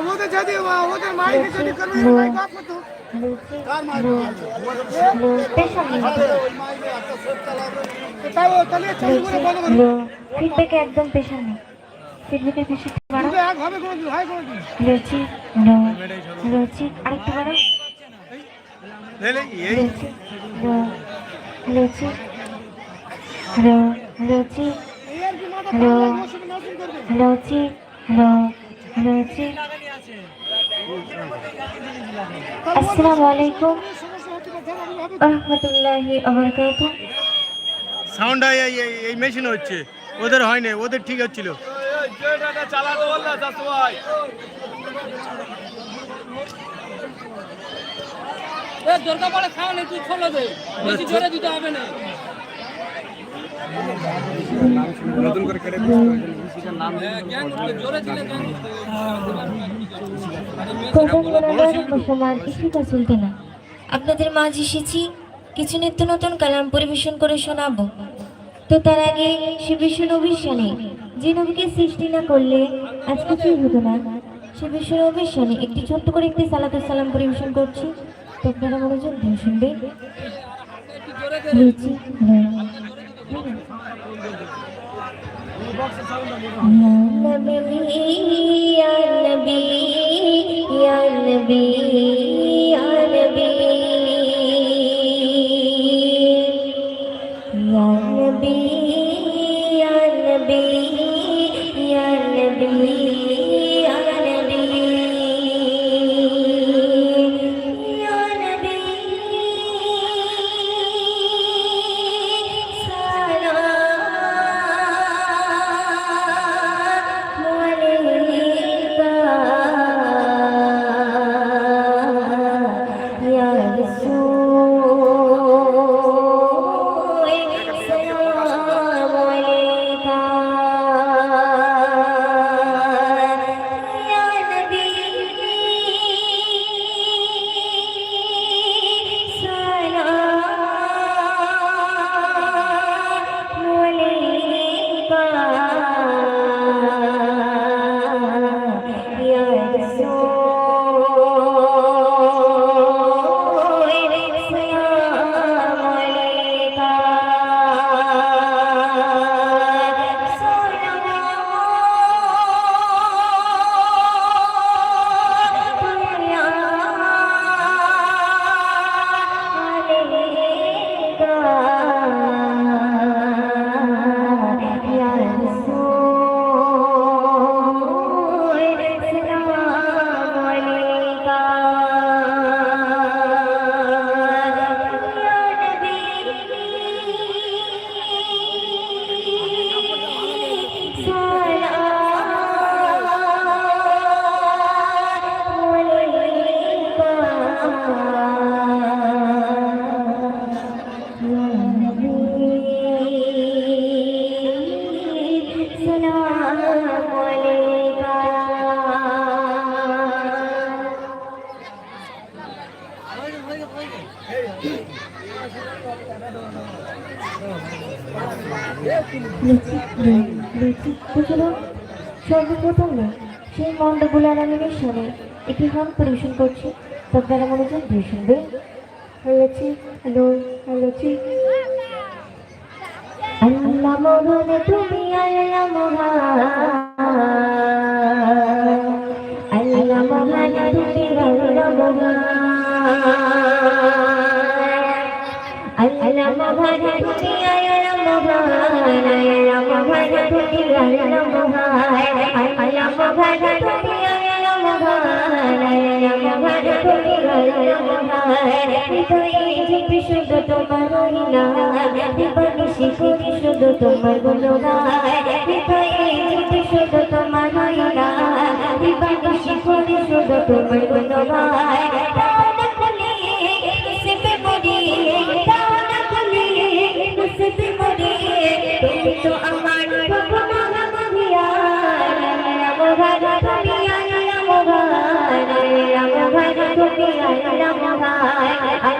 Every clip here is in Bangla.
वो तो जदी हुआ वो तो माई ने जदी कर একদম পেশার নেই ফিডব্যাকের আরেকটু বাড়াও লুচি লো লুচি লো লুচি লো লুচি আসসালামু আলাইকুম রহমতুল্লাহি ওবারাকাতু সাউন্ড আই এই এই মেশিন হচ্ছে ওদের হয় না ওদের ঠিক হচ্ছিল চালাতে বললা দরকার পড়ে খাও না তুই খোলো দে। বেশি জোরে দিতে হবে না। গ্যাং উঠবে, জোরে দিলে গ্যাং উঠবে। কোরবানি মুসলমান ইফিকা সুলতানা আপনাদের মাঝ এসেছি কিছু নিত্য নতুন কালাম পরিবেশন করে শোনাবো। তো তার আগে সে বিশ্ব নবীর যে নবীকে সৃষ্টি না করলে আজ কিছুই হতো না সে বিশ্ব নবীর একটি ছোট্ট করে একটি সালাতের সালাম পরিবেশন করছি। আপনারা মনোযোগ দিয়ে শুনবেন। নবী নবী নবী। আলমিনের সামনে একটি হন পরিবেশন করছি। আপনারা মনোযোগ দিয়ে শুনবে হ্যালোচি হ্যালো হ্যালোচি আল্লাহ মহান, তুমি আল্লাহ মহান। আল্লাহ তুমি আল্লাহ তুমি আল্লাহ তুমি আল্লাহ হৃদয়ে জিপি শুধু তোমার মহিলা জীবনে শিখুনি শুধু তোমার গুণগান হৃদয়ে জিপি শুধু তোমার মহিলা জীবনে শিখুনি শুধু তোমার গুণগান তো আমার I'm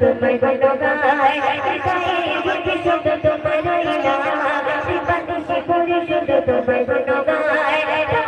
তোমার গুণগায় গায়ে শুধু তোমার নাম পাতি সে করে শুধু তোমার গুণগায়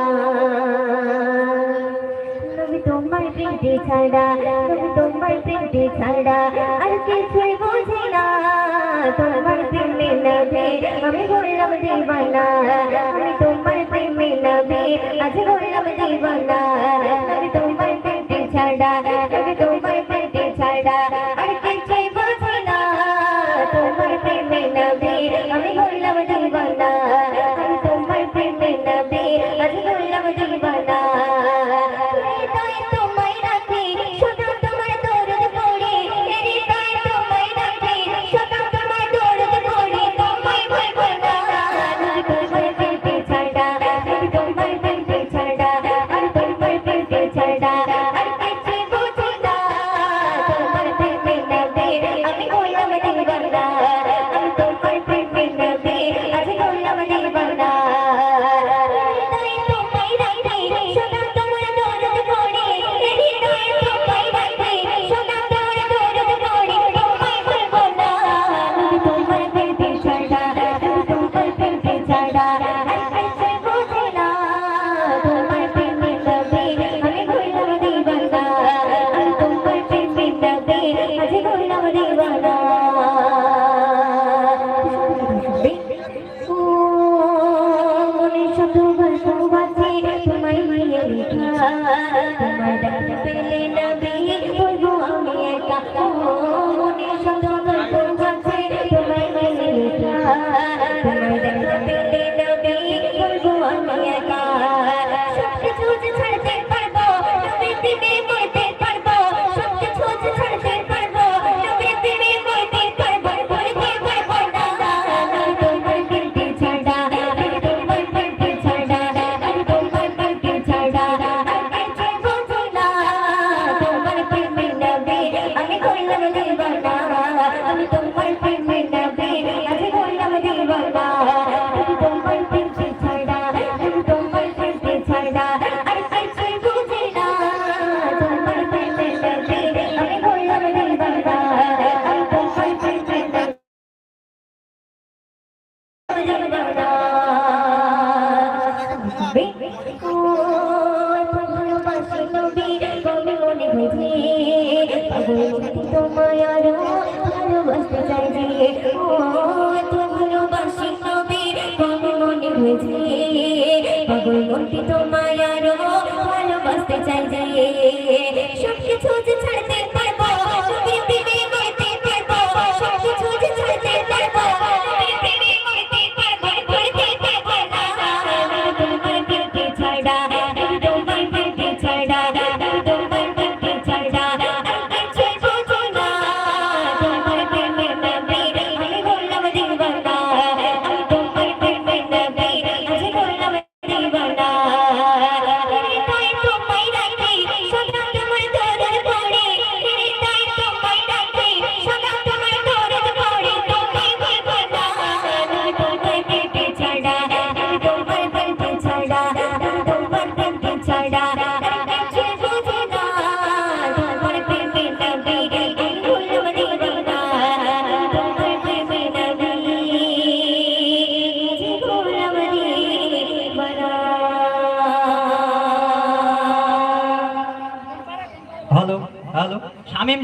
প্রীতি ছাড়া তোমার প্রীতি ছাড়া আর কিছুই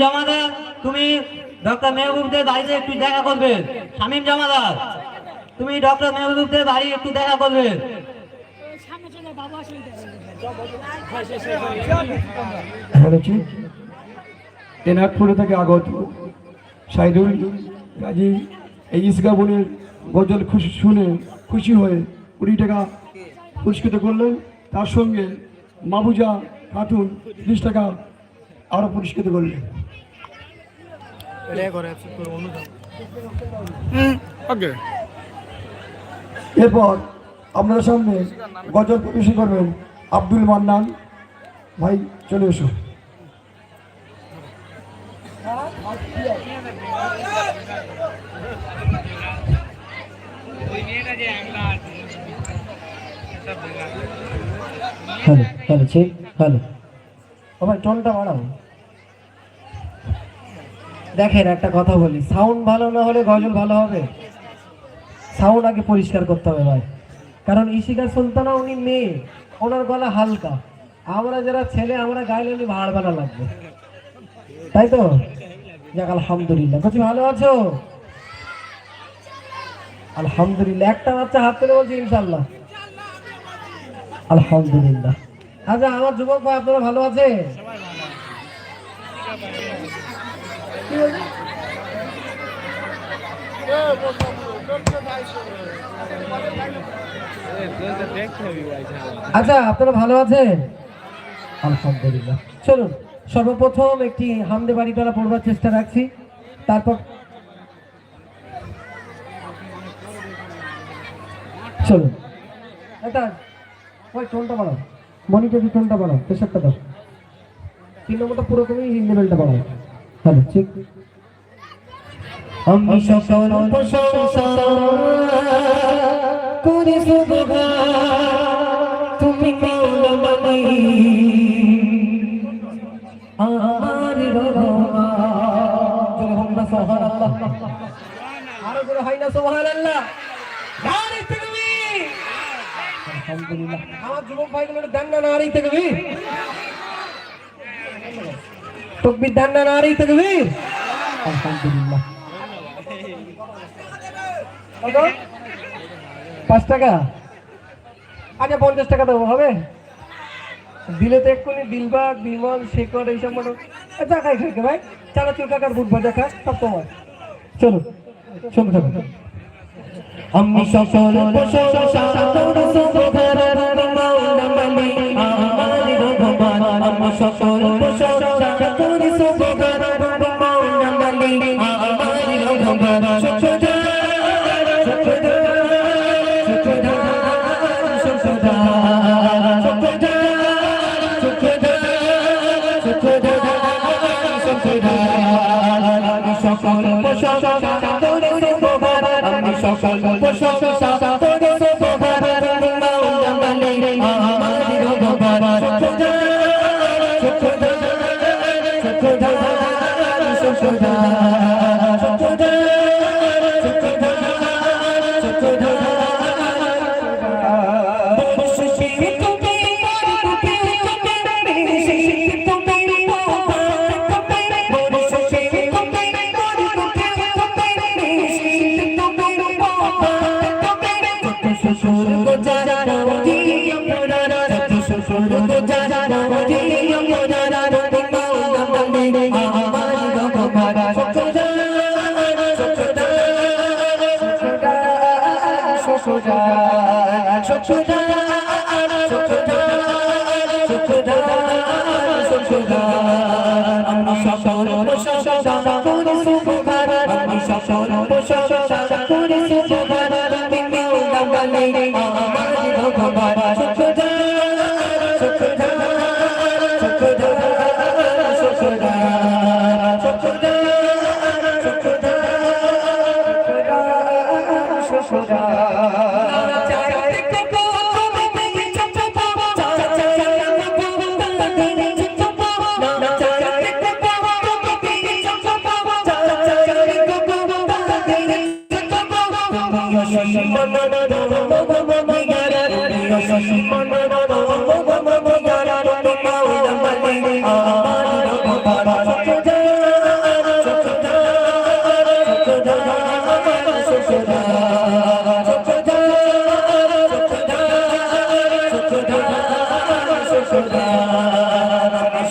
জমাদার, তুমি ডক্টর মেহবুবদের বাড়িতে একটু দেখা করবে। শামীম জমাদার, তুমি ডক্টর মেহবুবদের বাড়ি একটু দেখা করবে। বলেছি তেনাটপুরে থেকে আগত সাইদুল গাজী এই ইসগা বোনের গজল খুশি শুনে খুশি হয়ে কুড়ি টাকা পুরস্কৃত করলেন। তার সঙ্গে মাবুজা খাতুন তিরিশ টাকা আরও পুরস্কৃত করলেন। এরপর আপনার সামনে গজল পরিবেশন করবেন আব্দুল মান্নান। ভাই চলে এসো। হ্যালো হ্যালো ঠিক হ্যালো। ও ভাই টোনটা বাড়াও। দেখেন, একটা কথা বলি। সাউন্ড ভালো না হলে গজল ভালো হবে? সাউন্ড আগে পরিষ্কার করতে হবে ভাই। কারণ ইশিকা সুলতানা উনি মেয়ে, ওনার গলা হালকা। আমরা যারা ছেলে, আমরা গাইলে উনি ভাড় ভাড়া লাগবে। তাই তো? যাক, আলহামদুলিল্লাহ। বলছি, ভালো আছো? আলহামদুলিল্লাহ। একটা বাচ্চা হাত তুলে বলছি ইনশাল্লাহ আলহামদুলিল্লাহ। আচ্ছা আমার যুবক ভাই, আপনারা ভালো আছে আচ্ছা আপনারা ভালো আছেন? আলহামদুলিল্লাহ। চলুন, সর্বপ্রথম একটি হামদে বাড়ি করা পড়বার চেষ্টা রাখছি। তারপর চলুন। এটা, ওই টোনটা বাড়াও। মনিটরের টোনটা বাড়াও প্রেশারটা দাও। তিন নম্বরটা পুরো তুমি হিন্দি বেলটা বাড়াও। হ্যালো ঠিক। আমি সকল প্রশংসা করি তুমি আমার রহমান। জোরে হোক না সুবহানাল্লাহ। আরও জোরে হয় না তাকবীর আলহামদুলিল্লাহ। আমার যুবক ভাইগুলোর দেন না নারী তাকবীর তকবীর পাঁচ টাকা আচ্ছা পঞ্চাশ টাকা দেবো হবে দিলে তো এক্ষুনি দিলবাগ বিমল শেখর এইসব মতো খাইকে ভাই চালা চুল কাকার বুট বাজা খা সব তোমার চলো আমি সকল আমি সকল প্রশংসা করি সুবহান মাওলামালি আমালি ভগবান শুকর শুকর সকল প্রশংসা করি সুবহান আমি সকল প্রশংসা করি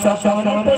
তো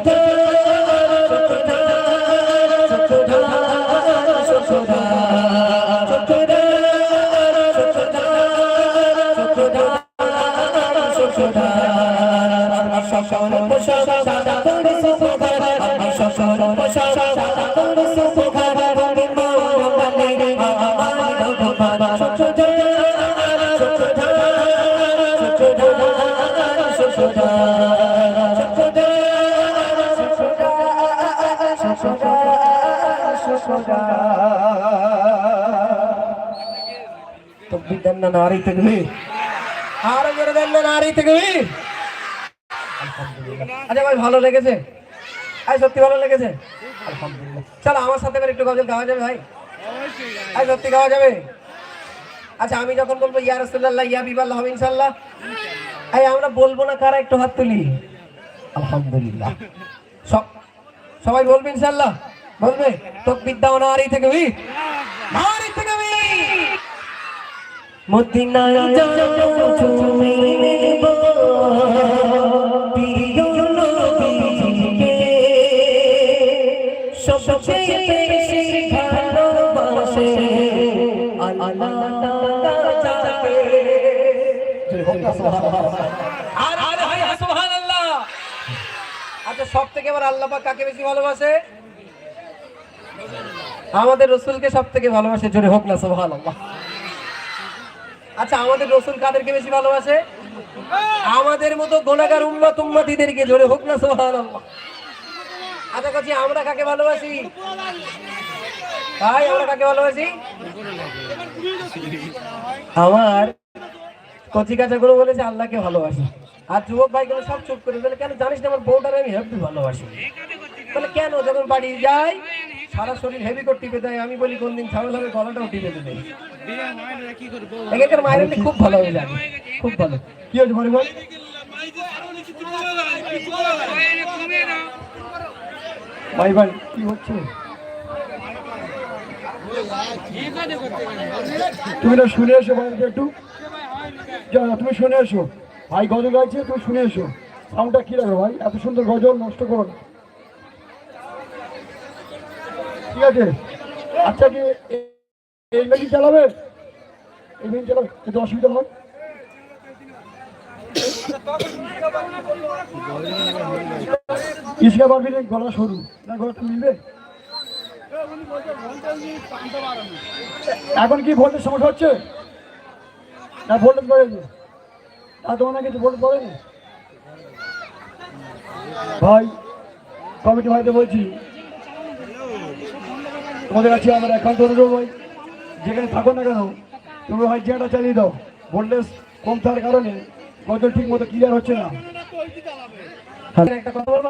বিদ্যান না নারী থেকে আর জোরে দেন না নারী থেকে আচ্ছা ভাই ভালো লেগেছে আই সত্যি ভালো লেগেছে চলো আমার সাথে করে একটু গজল গাওয়া যাবে ভাই আই সত্যি গাওয়া যাবে আচ্ছা আমি যখন বলব ইয়া রাসূলুল্লাহ ইয়া বিবাল্লাহ হবে ইনশাআল্লাহ এই আমরা বলব না কারা একটু হাত তুলি আলহামদুলিল্লাহ। সব সবাই বলবে ইনশাআল্লাহ? বলবে তো বিদ্যা নারী থেকে বি নারী থেকে মদিনায় যাও তুমি নেব আল্লাহ আচ্ছা সব থেকে এবার আল্লাহ কাকে বেশি ভালোবাসে? আমাদের রসুলকে সব থেকে ভালোবাসে জোরে হোক না, সুবহানাল্লাহ। আচ্ছা আমাদের রসুল কাদেরকে বেশি ভালোবাসে? আমাদের মতো গোলাকার উম্মত উম্মতিদেরকে জোরে হোক না, সুবহানাল্লাহ। আচ্ছা কাছে আমরা কাকে ভালোবাসি? ভাই, আমরা কাকে ভালোবাসি? আমার কচি কাঁচা গুলো বলেছে, আল্লাহকে ভালোবাসি। আর যুবক ভাইগুলো সব চুপ করে বলে, কেন জানিস না, আমার বউটারে আমি হেব্বি ভালোবাসি? বলে, কেন? যখন বাড়ি যাই সারা শরীর হেভি করে টিপে দেয়। আমি বলি, কোনদিন ছাগল হবে গলাটাও টিপে দেবে। এখানকার মায়ের খুব ভালো হয়ে যাবে খুব ভালো। কি হয়েছে বলি বল ভাই ভাই, কি হচ্ছে? তুমি না শুনে এসো বাড়িতে একটু। তুমি শুনে এসো। ভাই, গজল গাইছে, তুমি শুনে এসো। সাউন্ডটা কি রাখো ভাই? এত সুন্দর গজল, নষ্ট করো না। ঠিক আছে? আচ্ছা কি এই চালাবে? এই মেশিন চালাবে, যদি অসুবিধা হয়। গলা সরু। না, গলাটা মিলবে? এখন কি ভোল্টেজ সমস্যা হচ্ছে? না, ভোল্টেজ বাড়েনি। না তোমার না কিছু ভোল্টেজ বাড়েনি? ভাই কমিটি ভাইতে বলছি তোমাদের কাছে আমার একান্ত অনুরোধ হয় যেখানে থাকো না কেন তুমি হয় জিয়াটা চালিয়ে দাও। ভোল্টেজ কম থাকার কারণে গজল ঠিক মতো ক্লিয়ার হচ্ছে না। একটা কথা বলব